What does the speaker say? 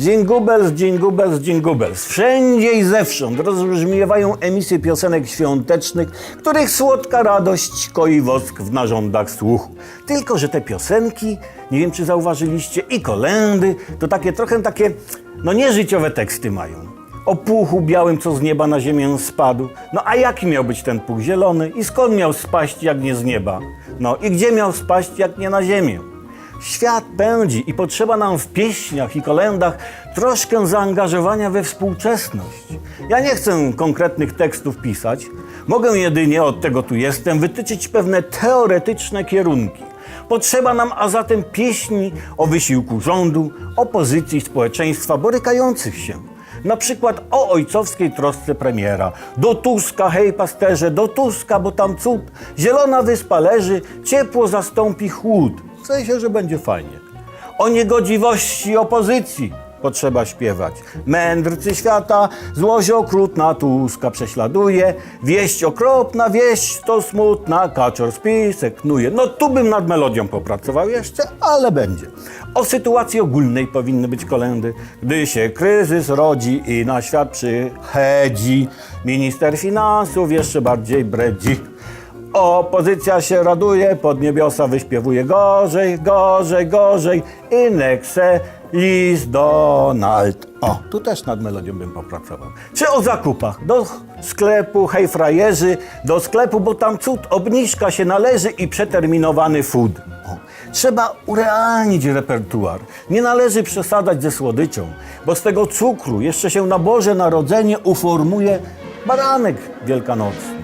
Jingle bells, jingle bells, jingle bells. Wszędzie i zewsząd rozbrzmiewają emisje piosenek świątecznych, których słodka radość koi wosk w narządach słuchu. Tylko, że te piosenki, nie wiem czy zauważyliście, i kolendy, to takie trochę takie, no nieżyciowe teksty mają. O puchu białym, co z nieba na ziemię spadł. No a jaki miał być ten puch zielony i skąd miał spaść, jak nie z nieba? No i gdzie miał spaść, jak nie na ziemię? Świat pędzi i potrzeba nam w pieśniach i kolendach troszkę zaangażowania we współczesność. Ja nie chcę konkretnych tekstów pisać, mogę jedynie, od tego tu jestem, wytyczyć pewne teoretyczne kierunki. Potrzeba nam a zatem pieśni o wysiłku rządu, opozycji społeczeństwa borykających się. Na przykład o ojcowskiej trosce premiera. Do Tuska, hej pasterze, do Tuska, bo tam cud. Zielona wyspa leży, ciepło zastąpi chłód. Sensie, że będzie fajnie. O niegodziwości opozycji potrzeba śpiewać. Mędrcy świata, złość okrutna Tuska prześladuje. Wieść okropna, wieść to smutna, kaczor spisek knuje. No tu bym nad melodią popracował jeszcze, ale będzie. O sytuacji ogólnej powinny być kolendy. Gdy się kryzys rodzi i na świat przychodzi, minister finansów jeszcze bardziej bredzi. Opozycja się raduje, pod niebiosa wyśpiewuje gorzej, gorzej, gorzej. I Nexe, list Donald. O, tu też nad melodią bym popracował. Czy o zakupach? Do sklepu, hej frajerzy, do sklepu, bo tam cud, obniżka się należy i przeterminowany food. O, trzeba urealnić repertuar. Nie należy przesadzać ze słodyczą, bo z tego cukru jeszcze się na Boże Narodzenie uformuje baranek wielkanocny.